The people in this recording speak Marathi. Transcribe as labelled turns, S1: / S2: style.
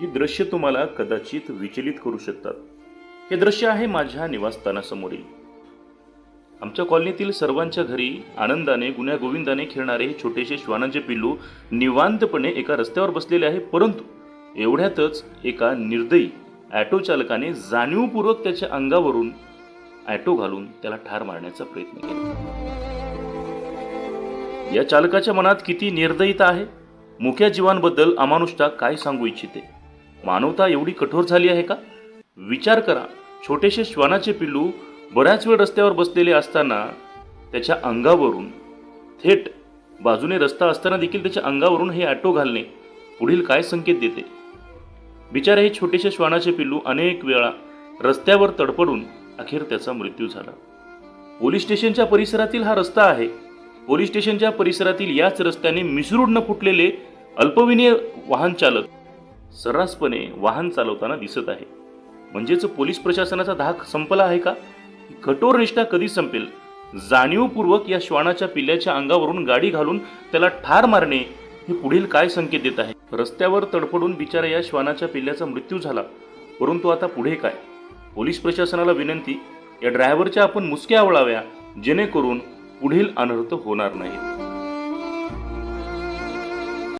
S1: ही दृश्य तुम्हाला कदाचित विचलित करू शकतात. हे दृश्य आहे माझ्या निवासस्थानासमोरील. आमच्या कॉलनीतील सर्वांच्या घरी आनंदाने गुण्यागोविंदाने खेळणारे हे छोटेसे श्वानांचे पिल्लू निवांतपणे एका रस्त्यावर बसलेले आहे परंतु एवढ्यातच एका निर्दयी ॲटो चालकाने जाणीवपूर्वक त्याच्या अंगावरून ॲटो घालून त्याला ठार मारण्याचा प्रयत्न केला. या चालकाच्या मनात किती निर्दयीता आहे? मुख्या जीवांबद्दल अमानुषता काय सांगू इच्छिते? मानवता एवढी कठोर झाली आहे का? विचार करा. छोटेसे श्वानाचे पिल्लू बऱ्याच वेळ रस्त्यावर बसलेले असताना त्याच्या अंगावरून थेट बाजूने रस्ता असताना देखील त्याच्या अंगावरून हे ॲटो घालणे पुढील काय संकेत देते? बिचारे हे छोटेसे श्वानाचे पिल्लू अनेक वेळा रस्त्यावर तडपडून अखेर त्याचा मृत्यू झाला. पोलीस स्टेशनच्या परिसरातील हा रस्ता आहे. पोलीस स्टेशनच्या परिसरातील याच रस्त्याने मिसरूडनं फुटलेले अल्पविनीय वाहन चालक सर्रासपणे वाहन चालवताना दिसत आहे. म्हणजेच पोलीस प्रशासनाचा धाक संपला आहे का? कठोर निष्ठा कधी संपेल? जाणीवपूर्वक या श्वानाच्या पिल्ल्याच्या अंगावरून गाडी घालून त्याला ठार मारणे हे पुढील काय संकेत देत आहे? रस्त्यावर तडफडून बिचारा या श्वानाच्या पिल्ल्याचा मृत्यू झाला. परंतु आता पुढे काय? पोलीस प्रशासनाला विनंती या ड्रायव्हरच्या आपण मुसक्या आवळाव्या जेणेकरून पुढील अनर्थ होणार नाहीत